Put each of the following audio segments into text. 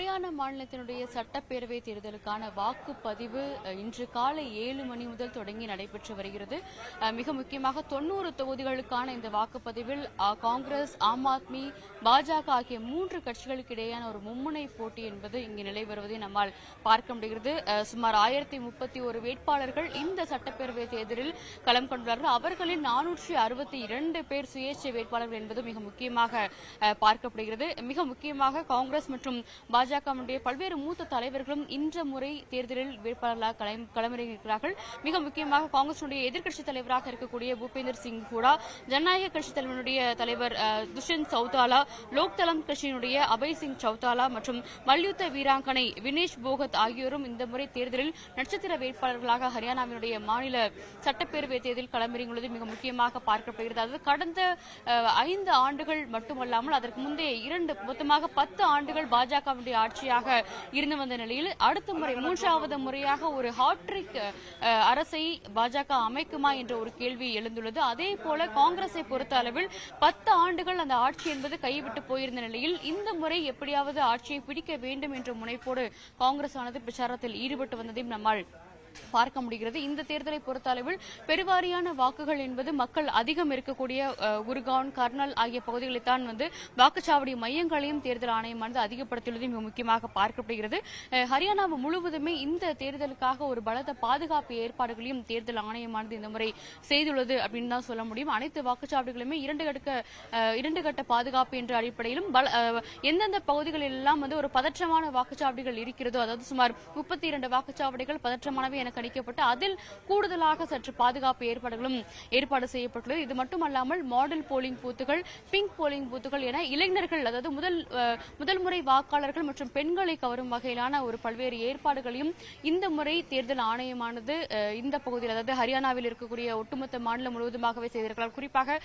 ஹரியானா மாநிலத்தினுடைய சட்டப்பேரவை தேர்தலுக்கான வாக்குப்பதிவு இன்று காலை ஏழு மணி முதல் தொடங்கி நடைபெற்று வருகிறது. அஹ், மிக முக்கியமாக தொண்ணூறு தொகுதிகளுக்கான இந்த வாக்குப்பதிவில் அஹ், காங்கிரஸ் ஆம் ஆத்மி பாஜக ஆகிய மூன்று கட்சிகளுக்கு இடையேயான ஒரு மும்முனை போட்டி என்பது இங்கு நிலை வருவதை நம்மால் பார்க்க முடிகிறது. சுமார் ஆயிரத்தி முப்பத்தி ஒரு வேட்பாளர்கள் இந்த சட்டப்பேரவை தேர்தலில் களம் கொண்டுள்ளார்கள். அவர்களில் நானூற்றி அறுபத்தி இரண்டு பேர் சுயேட்சை வேட்பாளர்கள் என்பது மிக முக்கியமாக பார்க்கப்படுகிறது. மிக முக்கியமாக காங்கிரஸ் மற்றும் பாஜகவுடைய பல்வேறு மூத்த தலைவர்களும் இந்த முறை தேர்தலில் வேட்பாளர்களாக களம் களமிறங்கியிருக்கிறார்கள். மிக முக்கியமாக காங்கிரசுடைய எதிர்க்கட்சித் தலைவராக இருக்கக்கூடிய பூபேந்தர் சிங் ஹூடா ஜனநாயக கட்சி தலைவனுடைய தலைவர் துஷ்யந்த் சௌதாலா லோக்தளம் கட்சியினுடைய அபய் சிங் சௌதாலா மற்றும் மல்யுத்த வீராங்கனை வினேஷ் போகத் ஆகியோரும் இந்த முறை தேர்தலில் நட்சத்திர வேட்பாளர்களாக ஹரியானாவினுடைய மாநில சட்டப்பேரவை தேர்தலில் களமிறங்குவது மிக முக்கியமாக பார்க்கப்படுகிறது. அதாவது கடந்த ஐந்து ஆண்டுகள் மட்டுமல்லாமல் அதற்கு முந்தைய இரண்டு மொத்தமாக பத்து ஆண்டுகள் பாஜகவுடைய ஆட்சியாக இருந்து வந்த நிலையில் அடுத்த முறை மூன்றாவது முறையாக ஒரு ஹாட்ரிக் அரசை பாஜக அமைக்குமா என்ற ஒரு கேள்வி எழுந்துள்ளது. அதே போல காங்கிரஸை பொறுத்த அளவில் பத்து ஆண்டுகள் அந்த ஆட்சி என்பது கைவிட்டு போயிருந்த நிலையில் இந்த முறை எப்படியாவது ஆட்சியை பிடிக்க வேண்டும் என்ற முனைப்போடு காங்கிரஸ் ஆனது பிரச்சாரத்தில் ஈடுபட்டு வந்ததையும் நம்மால் பார்க்க முடிகிறது. இந்த தேர்தலை பொறுத்த அளவில் பெருவாரியான வாக்குகள் என்பது மக்கள் அதிகம் இருக்கக்கூடிய அஹ், கர்னல் ஆகிய பகுதிகளில் தான் வந்து வாக்குச்சாவடி மையங்களையும் தேர்தல் ஆணையமானது அதிகப்படுத்தியுள்ளது. மிக முக்கியமாக பார்க்கப்படுகிறது. ஹரியானா முழுவதுமே இந்த தேர்தலுக்காக ஒரு பலத்த பாதுகாப்பு ஏற்பாடுகளையும் தேர்தல் ஆணையமானது இந்த முறை செய்துள்ளது அப்படின்னு தான் சொல்ல முடியும். அனைத்து வாக்குச்சாவடிகளுமே இரண்டு கட்ட இரண்டு கட்ட பாதுகாப்பு என்ற அடிப்படையிலும் எந்தெந்த பகுதிகளில் எல்லாம் வந்து ஒரு பதற்றமான வாக்குச்சாவடிகள் இருக்கிறதோ அதாவது சுமார் முப்பத்தி இரண்டு வாக்குச்சாவடிகள் பதற்றமானவை என கணிக்கப்பட்டு அதில் கூடுதலாக சற்று பாதுகாப்பு ஏற்பாடுகளும் ஏற்பாடு செய்யப்பட்டுள்ளது. இது மட்டுமல்லாமல் மாடல் போலிங் பூத்துகள் பிங்க் போலிங் பூத்துகள் என இளைஞர்கள் அதாவது முதல் முதல் முறை வாக்காளர்கள் மற்றும் பெண்களை கவரும் வகையிலான ஒரு பல்வேறு ஏற்பாடுகளையும் இந்த முறை தேர்தல் ஆணையமானது இந்த பகுதியில் அதாவது ஹரியானாவில் இருக்கக்கூடிய ஒட்டுமொத்த மாநிலம் முழுவதுமாகவே செய்திருக்கலாம் குறிப்பாக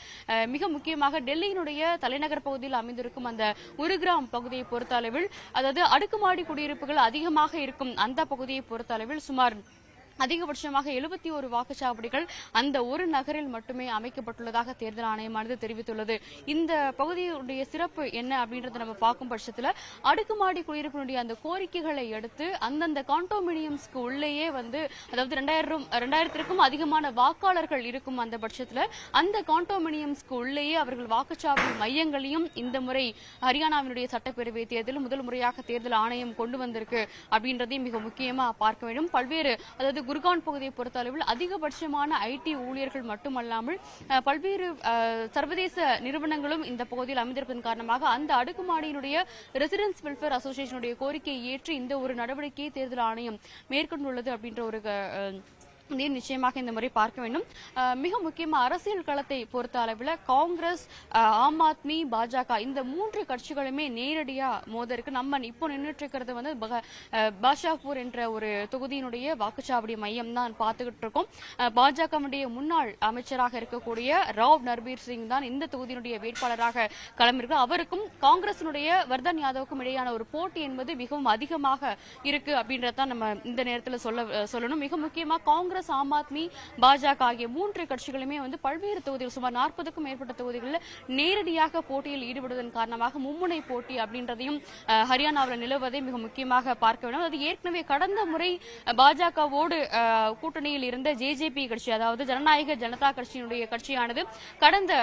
மிக முக்கியமாக டெல்லியினுடைய தலைநகர் பகுதியில் அமைந்திருக்கும் அந்த உருகிராம் பகுதியை பொறுத்த அளவில் அதாவது அடுக்குமாடி குடியிருப்புகள் அதிகமாக இருக்கும் அந்த பகுதியை பொறுத்த அளவில் சுமார் அதிகபட்சமாக எழுபத்தி ஒரு வாக்குச்சாவடிகள் அந்த ஒரு நகரில் மட்டுமே அமைக்கப்பட்டுள்ளதாக தேர்தல் ஆணையமானது தெரிவித்துள்ளது. இந்த பகுதியுடைய சிறப்பு என்ன அப்படின்றத நம்ம பார்க்கும் பட்சத்துல அடுக்குமாடி குடியிருப்பினுடைய அந்த கோரிக்கைகளை அடுத்து அந்தந்த கான்டோமினியம்ஸ்க்கு உள்ளேயே வந்து அதாவது ரெண்டாயிரம் ரெண்டாயிரத்திற்கும் அதிகமான வாக்காளர்கள் இருக்கும் அந்த பட்சத்துல அந்த கான்டோமினியம்ஸ்க்கு உள்ளேயே அவர்கள் வாக்குச்சாவடி மையங்களையும் இந்த முறை ஹரியானாவினுடைய சட்டப்பேரவை தேர்தலில் முதல் முறையாக தேர்தல் ஆணையம் கொண்டு வந்திருக்கு அப்படின்றதையும் மிக முக்கியமா பார்க்க வேண்டும். பல்வேறு அதாவது குர்கான் பகுதியை பொறுத்த அளவில் அதிகபட்சமான ஐடி ஊழியர்கள் மட்டுமல்லாமல் பல்வேறு சர்வதேச நிறுவனங்களும் இந்த பகுதியில் அமைந்திருப்பதன் காரணமாக அந்த அடுக்குமாடியினுடைய ரெசிடென்ஸ் வெல்ஃபேர் அசோசியேஷனுடைய கோரிக்கையை ஏற்று இந்த ஒரு நடவடிக்கையை தேர்தல் ஆணையம் மேற்கொண்டுள்ளது அப்படின்ற ஒரு இதையும் நிச்சயமாக இந்த முறை பார்க்க வேண்டும். மிக முக்கியமா அரசியல் களத்தை பொறுத்த அளவில் காங்கிரஸ் ஆம் ஆத்மி பாஜக இந்த மூன்று கட்சிகளுமே நேரடியா மோத இருக்கு நம்ம இப்போ நின்றுட்டு இருக்கிறது வந்து பக- பாஷாபூர் என்ற ஒரு தொகுதியினுடைய வாக்குச்சாவடி மையம் தான் பார்த்துக்கிட்டு இருக்கோம் பாஜகவுடைய முன்னாள் அமைச்சராக இருக்கக்கூடிய ராவ் நர்பீர் சிங் தான் இந்த தொகுதியினுடைய வேட்பாளராக களமிருக்கு. அவருக்கும் காங்கிரசினுடைய வர்தன் யாதவுக்கும் இடையான ஒரு போட்டி என்பது மிகவும் அதிகமாக இருக்கு அப்படின்றத நம்ம இந்த நேரத்தில் சொல்ல சொல்லணும். மிக முக்கியமா காங்கிரஸ் காங்கிரஸ் ஆம் ஆத்மி பாஜக ஆகிய மூன்று கட்சிகளுமே வந்து பல்வேறு தொகுதிகள் சுமார் நாற்பதுக்கும் மேற்பட்ட தொகுதிகளில் நேரடியாக போட்டியில் ஈடுபடுவதன் காரணமாக மும்முனை போட்டி அப்படின்றதையும் ஹரியானாவில் நிலவுவதை மிக முக்கியமாக பார்க்க வேண்டும். அது ஏற்கனவே கடந்த முறை பாஜகவோடு கூட்டணியில் இருந்த ஜேஜேபி கட்சி அதாவது ஜனநாயக ஜனதா கட்சியினுடைய கட்சியானது கடந்த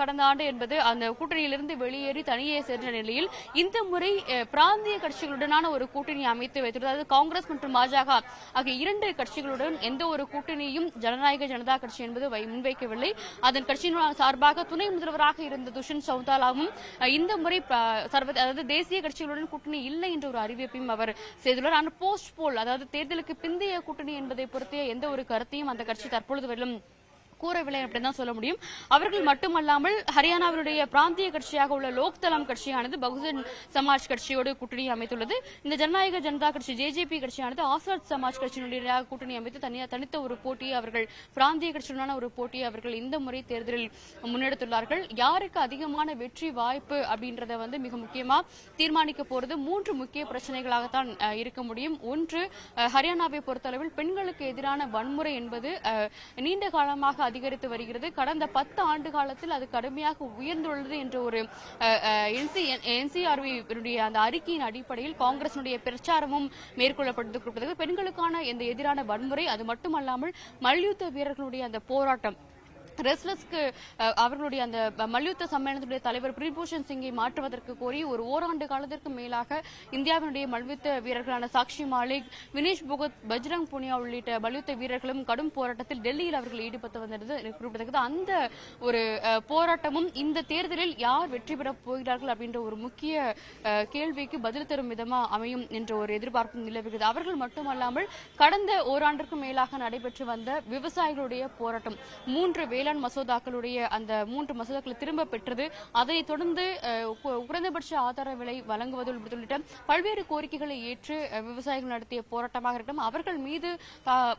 கடந்த ஆண்டு என்பது அந்த கூட்டணியிலிருந்து வெளியேறி தனியே சென்ற நிலையில் இந்த முறை பிராந்திய கட்சிகளுடனான ஒரு கூட்டணி அமைத்து வைத்துள்ளது அதாவது காங்கிரஸ் மற்றும் பாஜக ஆகிய இரண்டு கட்சிகளுடன் எந்த எந்த ஒரு கூட்டணியும் ஜனநாயக ஜனதா கட்சி என்பது முன்வைக்கவில்லை. அதன் கட்சியின் சார்பாக துணை முதல்வராக இருந்த துஷன் சவுதாலாவும் இந்த முறை சர்வ அதாவது தேசிய கட்சிகளுடன் கூட்டணி இல்லை என்ற ஒரு அறிவிப்பையும் அவர் செய்துள்ளார். ஆனால் போஸ்ட் போல் அதாவது தேர்தலுக்கு பிந்தைய கூட்டணி என்பதை பொறுத்தே எந்த ஒரு கருத்தையும் அந்த கட்சி தற்பொழுது வரையிலும் கூறவில்லை அப்படின்னு சொல்ல முடியும். அவர்கள் மட்டுமல்லாமல் ஹரியானாவினுடைய பிராந்திய கட்சியாக உள்ள லோக்தளம் கட்சியானது பகுஜன் சமாஜ் கட்சியோடு கூட்டணி அமைத்துள்ளது. இந்த ஜனநாயக ஜனதா கட்சி ஜேஜேபி கட்சியானது ஆசாத் சமாஜ் கட்சியினுடைய கூட்டணி அமைத்து தனியா தனித்த ஒரு போட்டியை அவர்கள் பிராந்திய கட்சியுடனான ஒரு போட்டியை அவர்கள் இந்த முறை தேர்தலில் முன்னெடுத்துள்ளார்கள். யாருக்கு அதிகமான வெற்றி வாய்ப்பு அப்படின்றத வந்து மிக முக்கியமா தீர்மானிக்க போறது மூன்று முக்கிய பிரச்சனைகளாகத்தான் இருக்க முடியும். ஒன்று ஹரியானாவை பொறுத்தளவில் பெண்களுக்கு எதிரான வன்முறை என்பது நீண்ட காலமாக அதிகரித்து வருகிறது. கடந்த பத்து ஆண்டு காலத்தில் அது கடுமையாக உயர்ந்துள்ளது என்ற ஒரு என்சிஆர்வி அந்த அறிக்கையின் அடிப்படையில் காங்கிரசினுடைய பிரச்சாரமும் மேற்கொள்ளப்பட்டது பெண்களுக்கான இந்த எதிரான வன்முறை அது மட்டுமல்லாமல் மல்யுத்த வீரர்களுடைய அந்த போராட்டம் ரெஸ்லஸ்க்கு அவர்களுடைய அந்த மல்யுத்த சம்மேளனத்துடைய தலைவர் பிரிபூஷன் சிங்கை மாற்றுவதற்கு கோரி ஒரு ஓராண்டு காலத்திற்கு மேலாக இந்தியாவினுடைய மல்யுத்த வீரர்களான சாக்ஷி மாலிக் வினேஷ் புகத் பஜ்ரங் புனியா உள்ளிட்ட மல்யுத்த வீரர்களும் கடும் போராட்டத்தில் டெல்லியில் அவர்கள் ஈடுபட்டு வந்தது குறிப்பிடத்தக்கது. அந்த ஒரு போராட்டமும் இந்த தேர்தலில் யார் வெற்றி பெறப் போகிறார்கள் அப்படின்ற ஒரு முக்கிய கேள்விக்கு பதில் தரும் விதமா அமையும் என்ற ஒரு எதிர்பார்ப்பும் நிலவுகிறது. அவர்கள் மட்டுமல்லாமல் கடந்த ஓராண்டிற்கு மேலாக நடைபெற்று வந்த விவசாயிகளுடைய போராட்டம் மூன்று வேளாண் மசோதாக்களுடைய அந்த மூன்று மசோதாக்களை திரும்ப பெற்றது. அதைத் தொடர்ந்து குறைந்தபட்ச ஆதார விலை வழங்குவது உள்ளிட்ட பல்வேறு கோரிக்கைகளை ஏற்று விவசாயிகள் நடத்திய போராட்டமாக இருக்கட்டும் அவர்கள் மீது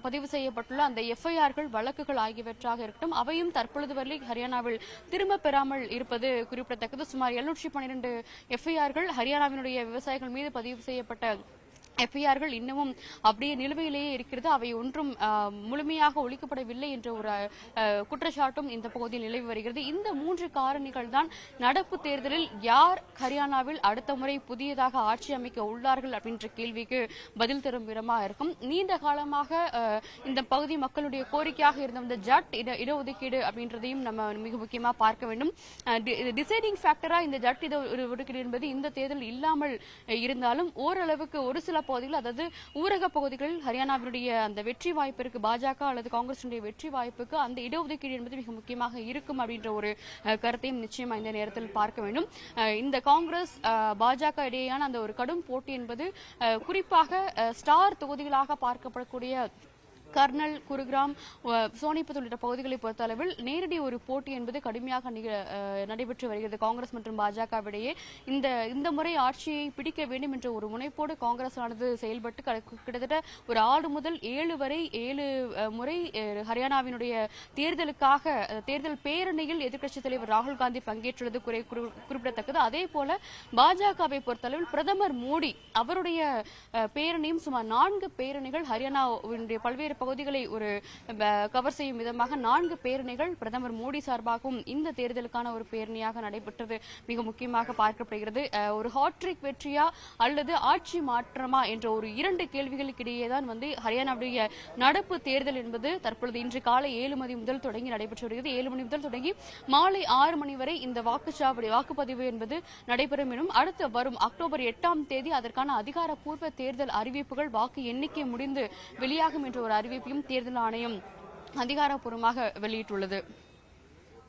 பதிவு செய்யப்பட்டுள்ள அந்த எஃப்ஐஆர்கள் வழக்குகள் ஆகியவற்றாக இருக்கட்டும் அவையும் தற்பொழுது வரை ஹரியானாவில் திரும்ப பெறாமல் இருப்பது குறிப்பிடத்தக்கது. சுமார் எழுநூற்றி பன்னிரண்டு எஃப்ஐஆர்கள் ஹரியானாவினுடைய விவசாயிகள் மீது பதிவு செய்யப்பட்ட எஃப்ஐஆர்கள் இன்னமும் அப்படியே நிலுவையிலேயே இருக்கிறது. அவை ஒன்றும் முழுமையாக ஒழிக்கப்படவில்லை என்ற ஒரு குற்றச்சாட்டும் இந்த பகுதியில் நிலவி வருகிறது. இந்த மூன்று காரணிகள் தான் நடப்பு தேர்தலில் யார் ஹரியானாவில் அடுத்த முறை புதியதாக ஆட்சி அமைக்க உள்ளார்கள் அப்படின்ற கேள்விக்கு பதில் தரும் விதமாக இருக்கும். நீண்ட காலமாக இந்த பகுதி மக்களுடைய கோரிக்கையாக இருந்த இந்த ஜட் இட இடஒதுக்கீடு அப்படின்றதையும் நம்ம மிக முக்கியமாக பார்க்க வேண்டும். டிசைடிங் ஃபேக்டரா இந்த ஜட் இட ஒதுக்கீடு என்பது இந்த தேர்தல் இல்லாமல் இருந்தாலும் ஓரளவுக்கு ஒரு சில பகுதிகள் அதாவது ஊரக பகுதிகளில் ஹரியானாவினுடைய அந்த வெற்றி வாய்ப்பிற்கு பாஜக அல்லது காங்கிரசினுடைய வெற்றி வாய்ப்புக்கு அந்த இடஒதுக்கீடு என்பது மிக முக்கியமாக இருக்கும் அப்படின்ற ஒரு கருத்தையும் நிச்சயமா இந்த நேரத்தில் பார்க்க வேண்டும். இந்த காங்கிரஸ் பாஜக இடையேயான அந்த ஒரு கடும் போட்டி என்பது குறிப்பாக ஸ்டார் தொகுதிகளாக பார்க்கப்படக்கூடிய கர்னல் குருகிராம் சோனிபத் உள்ளிட்ட பகுதிகளை பொறுத்தளவில் நேரடி ஒரு போட்டி என்பது கடுமையாக நடைபெற்று வருகிறது. காங்கிரஸ் மற்றும் பாஜகவிடையே இந்த இந்த முறை ஆட்சியை பிடிக்க வேண்டும் என்ற ஒரு முனைப்போடு காங்கிரஸ் ஆனது செயல்பட்டு கிட்டத்தட்ட ஒரு ஆறு முதல் ஏழு வரை ஏழு முறை ஹரியானாவினுடைய தேர்தலுக்காக தேர்தல் பேரணியில் எதிர்க்கட்சித் தலைவர் ராகுல் காந்தி பங்கேற்றுள்ளது குறை- குறி- குறிப்பிடத்தக்கது. அதே போல பாஜகவை பொறுத்தளவில் பிரதமர் மோடி அவருடைய பேரணியும் சுமார் நான்கு பேரணிகள் ஹரியானாவினுடைய பல்வேறு பகுதிகளை ஒரு கவர் செய்யும் விதமாக நான்கு பேரணிகள் பிரதமர் மோடி சார்பாகவும் இந்த தேர்தலுக்கான ஒரு பேரணியாக நடைபெற்றது. மிக முக்கியமாக பார்க்கப்படுகிறது ஒரு ஹாட்ரிக் வெற்றியா அல்லது ஆட்சி மாற்றமா என்ற ஒரு இரண்டு கேள்விகளுக்கு தான் வந்து ஹரியானாவுடைய நடப்பு தேர்தல் என்பது தற்பொழுது இன்று காலை ஏழு மணி முதல் தொடங்கி நடைபெற்று வருகிறது. ஏழு மணி முதல் தொடங்கி மாலை ஆறு மணி வரை இந்த வாக்குச்சாவடி வாக்குப்பதிவு என்பது நடைபெறும் எனும் அடுத்து வரும் அக்டோபர் எட்டாம் தேதி அதற்கான அதிகாரப்பூர்வ தேர்தல் அறிவிப்புகள் வாக்கு எண்ணிக்கை முடிந்து வெளியாகும் என்ற ஒரு அறிவிப்பு அறிவிப்பையும் தேர்தல் ஆணையம் அதிகாரப்பூர்வமாக வெளியிட்டுள்ளது.